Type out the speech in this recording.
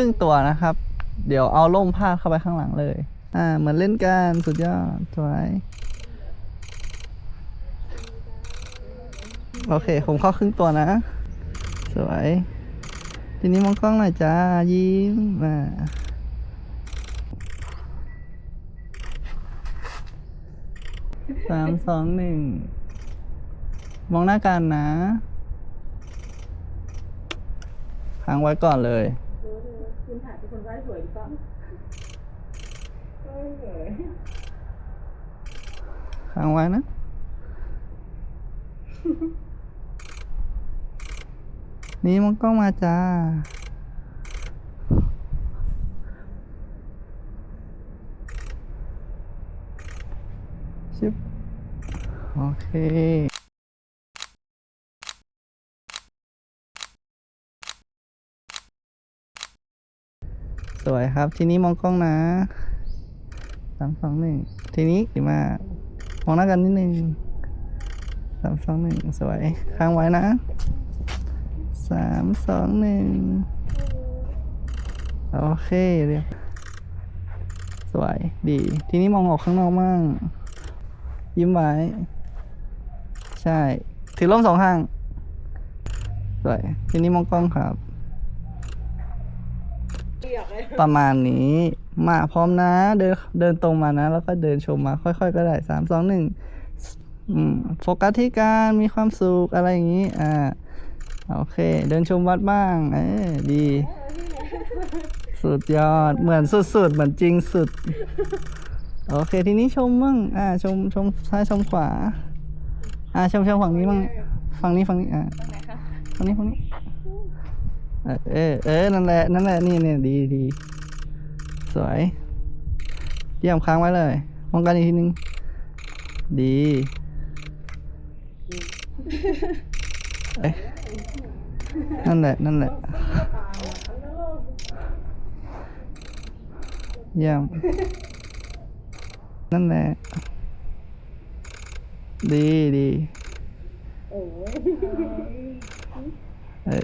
รึ่งตัวนะครับ เดี๋ยวเอาล่มพาดเข้าไปข้างหลังเลย อ่า เหมือนเล่นกันสุดยอดสวยโอเค ผมเข้าครึ่งตัวนะ สวย ทีนี้มองกล้องหน่อยจ้า ยิ้มอ่าสามสองหนึ่งมองหน้ากันนะค้างไว้ก่อนเลย ถ่ายเป็นคนไว้สวยหรือเปล่าไม่สวยค้างไว้นะ นี่มองกล้องมาจ้าชิบโอเค สวยครับ ทีนี้มองกล้องนะสามสองหนึ่งทีนี้ดีมากมองหน้ากันนิดนึงสามสองหนึ่งสวยค้างไว้นะสามสองหนึ่งโอเคเรียบสวยดี ทีนี้มองออกข้างนอกมั่งยิ้มไว้ ใช่ ถือร่มสองข้าง สวย ทีนี้มองกล้องครับ ประมาณนี้ มาพร้อมนะ เดินเดินตรงมานะ แล้วก็เดินชมมาค่อย ๆ ก็ได้สามสองหนึ่งอืมโฟกัสที่การมีความสุขอะไรอย่างนี้ อ่า โอเค เดินชมวัดบ้าง เออดี สุดยอด เหมือนสุดๆ เหมือนจริงสุด โอเค ทีนี้ชมมั่งอ่า ชม ชมซ้ายชมขวา อ่า ชมชมฝั่งนี้มั่งฝั่งนี้ฝั่งนี้ อ่าตรงไหนคะฝั่งนี้ฝั่งนี้ เออเออเออนั่นแหละนั่นแหละนี่เนี่ยดีดีสวยเยี่ยมค้างไว้เลยมองกันอีกทีนึง ดีเอ้ยนั่นแหละ นั่นแหละ เยี่ยม นั่นแหละ ดีดีโอ้ยเอ้ย